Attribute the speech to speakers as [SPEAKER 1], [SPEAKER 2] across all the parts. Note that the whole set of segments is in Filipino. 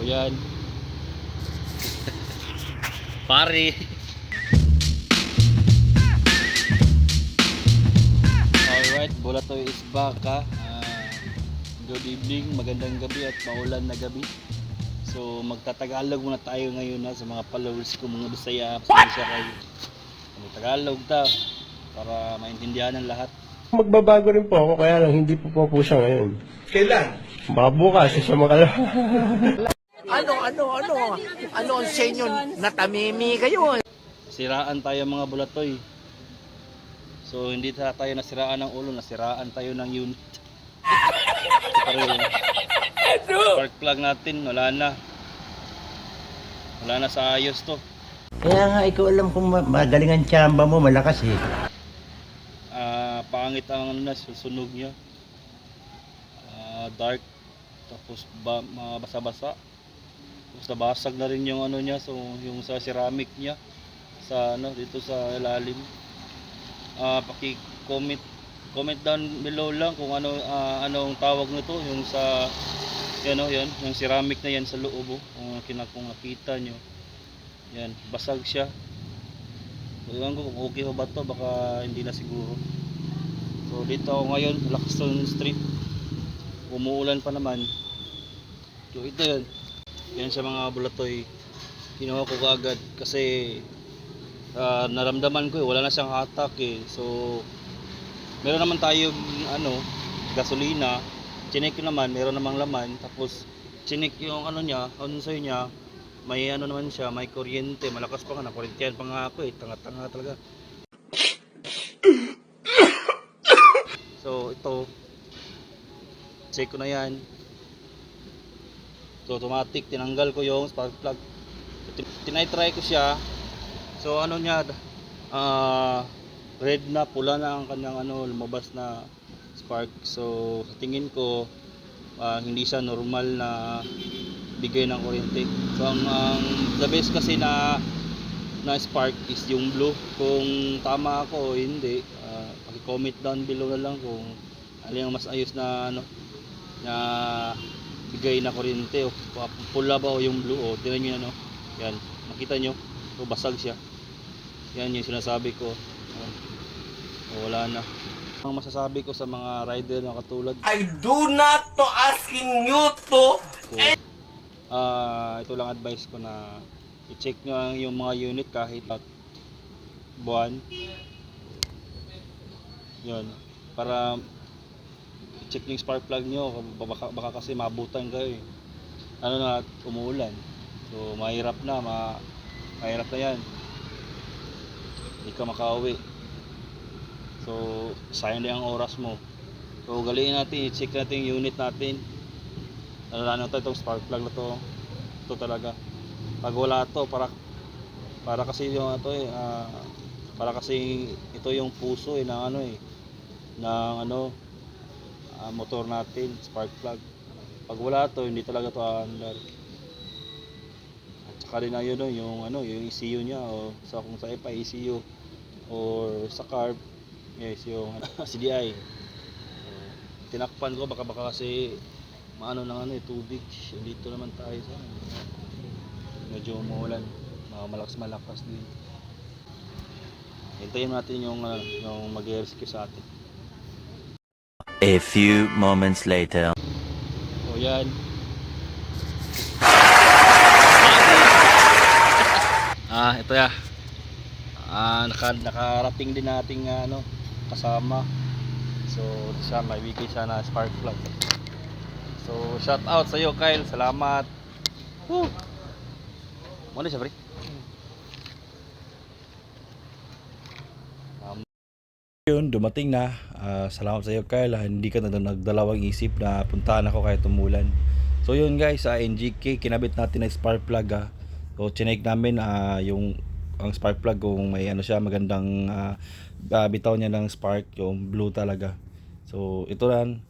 [SPEAKER 1] So yan. Pare. Alright, Bulatoy is back ha. Ah, good evening, magandang gabi at maulan na gabi. So magtatagalog muna tayo ngayon na sa mga followers ko mga Bisaya. Pasensya kayo. Magtagalog ta para maintindihan ng lahat.
[SPEAKER 2] Magbabago rin po ako, kaya lang hindi po po, po siya ngayon.
[SPEAKER 3] Kailan?
[SPEAKER 2] Baka bukas, siya makala.
[SPEAKER 3] Ano, ano, ano? Ano ang sa inyo? Natamimi kayo.
[SPEAKER 1] Siraan tayo mga bulatoy. So hindi ta- tayo nasiraan ng ulo, nasiraan tayo ng unit. Pero spark plug natin, wala na. Wala na sa ayos to.
[SPEAKER 4] Kaya nga, ikaw alam kung ma- magaling ang tsamba mo, malakas eh.
[SPEAKER 1] Ah, pangit ang ano na, susunog niya. Ah, dark, tapos ba, mga basa-basa. Nabasag na rin yung ano niya, so yung sa ceramic niya sa ano dito sa ilalim. Ah, paki-comment comment down below lang kung ano ah, anong tawag nito yung sa yan oh, yan, yung ceramic na yan sa loob oh, kung kina kung nakita nyo. Yan, basag siya. So, ewan ko kung okay ba to, baka hindi na siguro. So dito ako ngayon, Lacson Street. Umuulan pa naman. So ito yun. Yan sa mga bulatoy. Kinuha ko agad kasi ah, naramdaman ko eh, wala na siyang attack eh. So meron naman tayong ano, gasolina. Chinik ko naman, meron namang laman. Tapos chinik yung ano niya, onsoy niya. May ano naman siya, may kuryente. Malakas pa nga, nakuryente pa nga ako eh. Tanga-tanga talaga. So ito check ko na yan. So automatic tinanggal ko yung spark plug. Tin- Tinay-try ko siya. So ano niya ah red na pula na ang kanyang ano lumabas na spark. So tingin ko ah, hindi siya normal na bigay ng kuryente. So ang, ang the best kasi na na spark is yung blue. Kung tama ako o hindi, ah, paki-comment down below na lang kung alin ang mas ayos na ano na bigay na kuryente o pa- pula ba o yung blue o tingnan niyo ano. Yan, makita nyo. O basag siya. Yan yung sinasabi ko. Ayan. O, wala na. Ang masasabi ko sa mga rider na katulad
[SPEAKER 3] I do not to asking you to.
[SPEAKER 1] ko. Ah, ito lang advice ko na i-check nyo ang yung mga unit kahit at buwan. Yun. Para i-check nyo yung spark plug nyo. Baka, baka kasi mabutan kayo eh. Ano na, umuulan. So, mahirap na. Ma, mahirap na yan. Hindi ka makauwi. So, sayang din ang oras mo. So, galiin natin. I-check natin yung unit natin ano to itong spark plug na to ito talaga pag wala to para para kasi yung ano eh ah, para kasi ito yung puso eh ng ano eh ng ano ah, motor natin spark plug pag wala to hindi talaga to aandar at saka rin na yun no, yung ano yung ECU niya o sa kung sa pa ECU or sa carb yes yung CDI so, tinakpan ko baka baka kasi maano ng ano eh, tubig. Dito naman tayo sa ano, medyo umuulan. Mga malakas malakas din. Hintayin natin yung, ano, yung mag-rescue sa atin.
[SPEAKER 5] A few moments later.
[SPEAKER 1] O yan. ah, ito ya. Ah, naka, nakarating din nating ano, kasama. So, siya may bigay siya na spark plug. So, shout out sa iyo Kyle. Salamat. Woo. Mo siya, pre. Yun, dumating na. Ah, salamat sa iyo Kyle. Ah, hindi ka na nagdalawang isip na puntahan ako kahit umulan. So yun guys, sa NGK kinabit natin ng spark plug ah. So chinek namin ah, yung ang spark plug kung may ano siya magandang ah, ah, bitaw niya ng spark yung blue talaga. So ito lang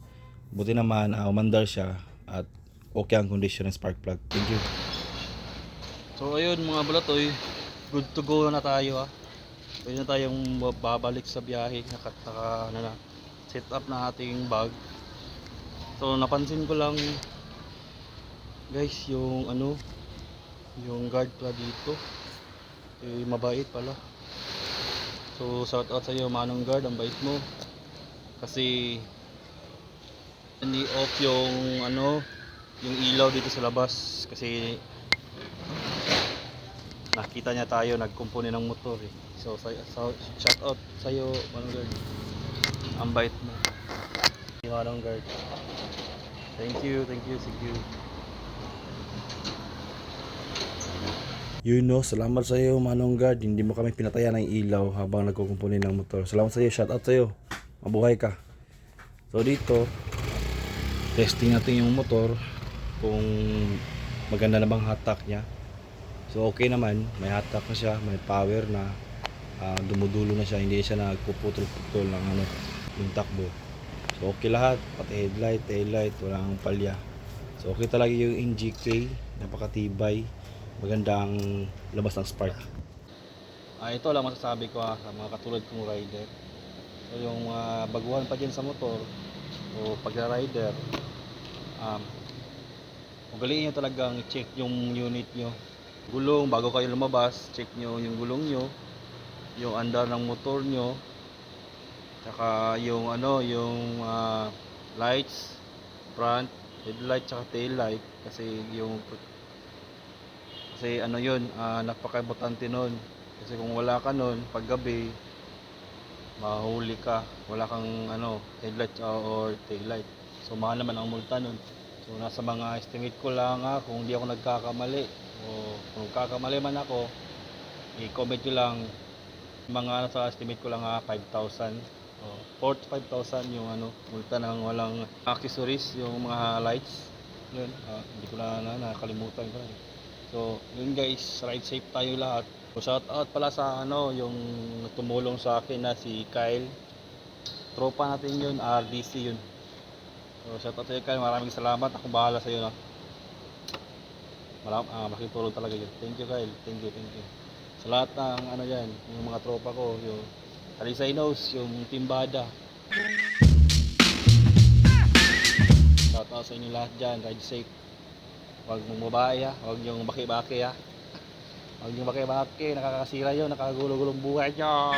[SPEAKER 1] buti naman uh, umandar siya at okay ang condition ng spark plug. Thank you. So ayun mga balatoy, good to go na tayo ah. Pwede na tayong babalik sa biyahe. Naka, naka, ano na, set up na ating bag. So napansin ko lang Guys, yung ano, yung guard pala dito, eh, mabait pala. So, shout out sa iyo, Manong Guard, ang bait mo. Kasi, ni off yung ano, yung ilaw dito sa labas. Kasi, nakita niya tayo, nagkumpuni ng motor eh. So, sa, shout out sa iyo, Manong Guard. Ang bait mo. Manong Guard. Thank you, thank you, thank you.
[SPEAKER 6] Yun no, salamat sa iyo Manong Guard. Hindi mo kami pinatayan ng ilaw habang nagkukumpuni ng motor. Salamat sa iyo, shout out sa iyo. Mabuhay ka. So dito, testing natin yung motor kung maganda na bang hatak niya. So okay naman, may hatak na siya, may power na, ah, dumudulo na siya, hindi siya nagpuputol-putol ng ano, yung takbo. So okay lahat, pati headlight, taillight, walang palya. So okay talaga yung NGK, napakatibay, magandang labas ng spark.
[SPEAKER 1] Ah, ito lang masasabi ko ah, sa mga katulad kong rider. So yung mga baguhan pa dyan sa motor o pag-rider, um, ugaliin nyo talagang check yung unit nyo. Gulong, bago kayo lumabas, check nyo yung gulong nyo, yung andar ng motor nyo, tsaka yung ano, yung ah, lights, front, headlight, tsaka tail light kasi yung kasi ano yun, ah, napaka-importante nun. Kasi kung wala ka nun, pag gabi, mahuli ka. Wala kang ano, headlight uh, or tail light. So mahal naman ang multa nun. So nasa mga estimate ko lang ha, kung hindi ako nagkakamali. O kung nagkakamali man ako, i-comment nyo lang mga sa estimate ko lang ha, 5,000. O 4 to 5,000 yung ano, multa ng walang accessories, yung mga lights. Yun, ah, hindi ko na, na nakalimutan ko eh. So, yun guys, ride safe tayo lahat. So, shout out pala sa ano, yung tumulong sa akin na si Kyle. Tropa natin yun, RDC yun. So, shout out sa iyo Kyle, maraming salamat. Ako bahala sa iyo na. Maram, ah, malaking tulong talaga yun. Thank you Kyle, thank you, thank you. Sa lahat ng ano yan, yung mga tropa ko, yung Alisay Knows, yung Timbada. Shout out sa inyo lahat dyan, ride safe. Huwag mong babae ha, huwag yung baki-baki ha. Huwag yung baki-baki, nakakasira yun, nakagulong-gulong buhay nyo.